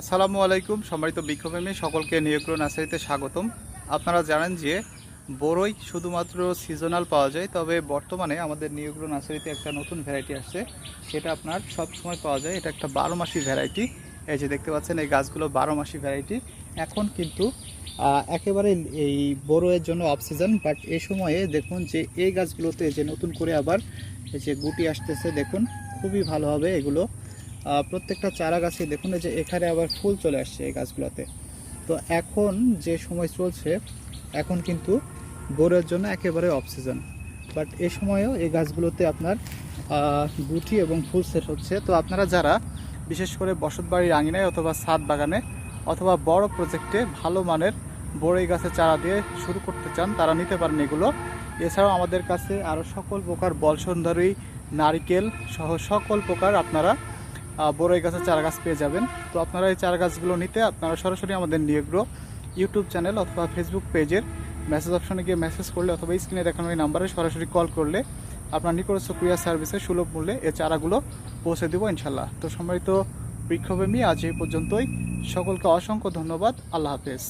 আসসালামু আলাইকুম, সম্মানিত বিক্ষোভেমী সকলকে নিয়োগ্র নার্সারিতে স্বাগতম। আপনারা জানেন যে বড়ই শুধুমাত্র সিজনাল পাওয়া যায়, তবে বর্তমানে আমাদের নিয়োগ্র নার্সারিতে একটা নতুন ভ্যারাইটি আসছে। সেটা আপনার সব সময় পাওয়া যায়, এটা একটা বারো মাসি ভ্যারাইটি এই যে দেখতে পাচ্ছেন, এই গাছগুলো বারো মাসি ভ্যারাইটি এখন কিন্তু একেবারে এই বড়োয়ের জন্য অফ সিজন বাট এই সময়ে দেখুন যে এই গাছগুলোতে যে নতুন করে আবার এই যে গুটি আসতেছে, দেখুন, খুবই ভালো হবে এগুলো। প্রত্যেকটা চারা গাছে দেখুন যে এখানে আবার ফুল চলে আসছে এই গাছগুলোতে। তো এখন যে সময় চলছে, এখন কিন্তু বোরের জন্য একেবারে অফ সিজন বাট এ সময়েও এই গাছগুলোতে আপনার গুটি এবং ফুল সেট হচ্ছে। তো আপনারা যারা বিশেষ করে বসতবাড়ির আঙিনায় অথবা ছাদ বাগানে অথবা বড় প্রজেক্টে ভালো মানের বড়ই গাছের চারা দিয়ে শুরু করতে চান, তারা নিতে পারেন এগুলো। এছাড়াও আমাদের কাছে আরও সকল প্রকার বলসুন্দরী নারিকেল সহ সকল প্রকার আপনারা বড়ই গাছের চারা গাছ পেয়ে যাবেন। তো আপনারা এই চারা গাছগুলো নিতে আপনারা সরাসরি আমাদের নিয়োগ্র ইউটিউব চ্যানেল অথবা ফেসবুক পেজের মেসেজ অপশনে গিয়ে মেসেজ করলে অথবা স্ক্রিনে দেখানো এই নাম্বারে সরাসরি কল করলে আপনার নিকটস্থ কুরিয়ার সার্ভিসে সুলভ মূল্যে এই চারাগুলো পৌঁছে দেবো ইনশাল্লাহ। তো সম্মানিত বৃক্ষপ্রেমী আজ এই পর্যন্তই। সকলকে অসংখ্য ধন্যবাদ। আল্লাহ হাফেজ।